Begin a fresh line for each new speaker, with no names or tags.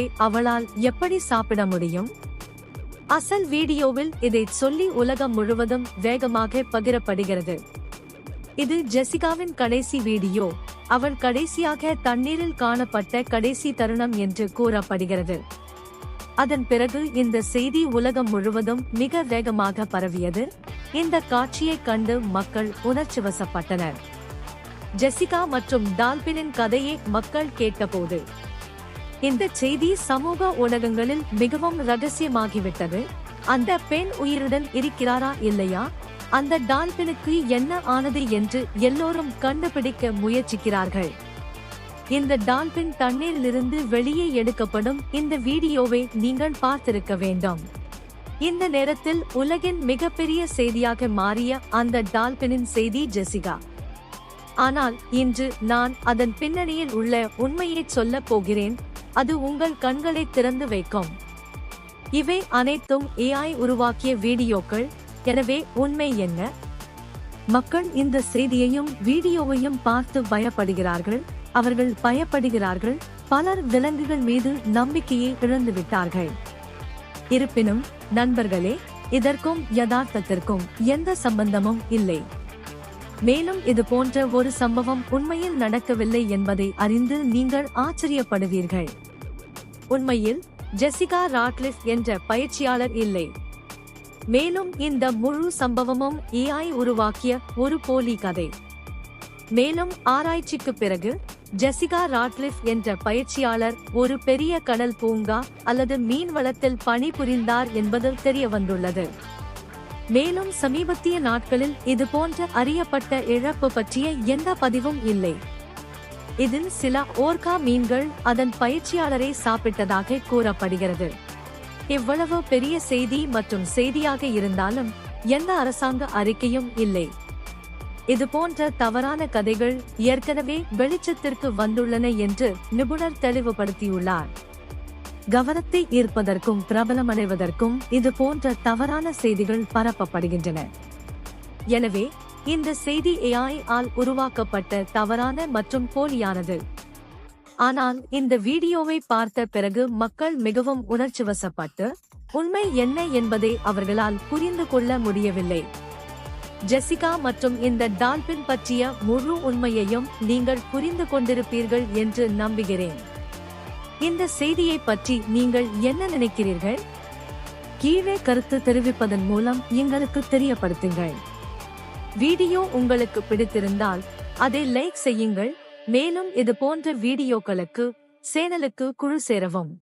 அவளால் எப்படி சாப்பிட முடியும்? அசல் வீடியோவில் இதை சொல்லி உலகம் முழுவதும் வேகமாக பகிரப்படுகிறது. இது ஜெசிகாவின் கடைசி வீடியோ. அவள் கடைசியாக தண்ணீரில் காணப்பட்ட கடைசி தருணம் என்று கூறப்படுகிறது. அதன் பிறகு இந்த செய்தி உலகம் முழுவதும் மிக வேகமாக பரவியது. இந்த காட்சியைக் கண்டு மக்கள் உணர்ச்சி வசப்பட்டனர். ஜெசிகா மற்றும் டால்பினின் கதையை மக்கள் கேட்டபோது இந்த செய்தி சமூக ஊடகங்களில் மிகவும் ரகசியமாகிவிட்டது. அந்த பெண் உயிருடன் இருக்கிறாரா இல்லையா? அந்த டால்பினுக்கு என்ன ஆனது என்று எல்லோரும் கண்டுபிடிக்க முயற்சிக்கிறார்கள். இந்த டால்பின் தண்ணீரிலிருந்து வெளியே எடுக்கப்படும் இந்த வீடியோவை நீங்கள் பார்த்திருக்க வேண்டும். இந்த நேரத்தில் உலகின் மிகப்பெரிய செய்தியாக மாறிய அந்த டால்பினின் செய்தி ஜெசிகா. ஆனால் இன்று நான் அதன் பின்னணியில் உள்ள உண்மையை சொல்லப் போகிறேன் அது உங்கள் கண்களை திறந்து வைக்கும். இவை அனைத்தும் ஏஐ உருவாக்கிய வீடியோக்கள். எனவே உண்மை என்ன? மக்கள் இந்த செய்தியையும் வீடியோவையும் பார்த்து பயப்படுகிறார்கள் அவர்கள் பயப்படுகிறார்கள் பலர் விலங்குகள் மீது நம்பிக்கையை இழந்துவிட்டார்கள். இருப்பினும் நண்பர்களே இதற்கும் யதார்த்தத்திற்கும் எந்த சம்பந்தமும் இல்லை. மேலும் இது போன்ற ஒரு சம்பவம் உண்மையில் நடக்கவில்லை என்பதை அறிந்து நீங்கள் ஆச்சரியப்படுவீர்கள். உண்மையில் ஜெசிகா ராட்லிஃப் என்ற பயிற்சியாளர் இல்லை. மேலும் இந்த முழு சம்பவமும் ஏஐ உருவாக்கிய ஒரு போலி கதை. மேலும் ஆராய்ச்சிக்கு பிறகு ஜெசிகா ராட்லிஃப் என்ற பயிற்சியாளர் ஒரு பெரிய கடல் பூங்கா அல்லது மீன்வளத்தில் பணிபுரிந்தார் என்பது தெரிய வந்துள்ளது மேலும் சமீபத்திய நாட்களில் இது போன்ற அறியப்பட்ட இழப்பு பற்றிய எந்த பதிவும் இல்லை. இதில் சில ஓர்கா மீன்கள் அதன் பயிற்சியாளரை சாப்பிட்டதாக கூறப்படுகிறது. இவ்வளவு பெரிய செய்தி மற்றும் செய்தியாக இருந்தாலும் எந்த அரசாங்க அறிக்கையும் இல்லை. இது போன்ற தவறான கதைகள் ஏற்கனவே வெளிச்சத்திற்கு வந்துள்ளன என்று நிபுணர் தெளிவுபடுத்தியுள்ளார். கவனத்தை ஈர்ப்பதற்கும் பிரபலமடைவதற்கும் இது போன்ற தவறான செய்திகள் பரப்பப்படுகின்றன. எனவே இந்த செய்தி ஏஐ ஆல் உருவாக்கப்பட்ட தவறான மற்றும் போலியானது. ஆனால் இந்த வீடியோவை பார்த்த பிறகு மக்கள் மிகவும் உணர்ச்சிவசப்பட்டு உண்மை என்ன என்பதை அவர்களால் புரிந்து கொள்ள முடியவில்லை. ஜெசிகா மற்றும் இந்த டால்பின் பற்றிய முழு உண்மையையும் நீங்கள் புரிந்து கொண்டிருப்பீர்கள் என்று நம்புகிறேன். இந்த செய்தியை பற்றி நீங்கள் என்ன நினைக்கிறீர்கள்? கீழே கருத்து தெரிவிப்பதன் மூலம் எங்களுக்கு தெரியப்படுத்துங்கள். வீடியோ உங்களுக்கு பிடித்திருந்தால் அதை லைக் செய்யுங்கள். மேலும் இது போன்ற வீடியோக்களுக்கு சேனலுக்கு குழு சேரவும்.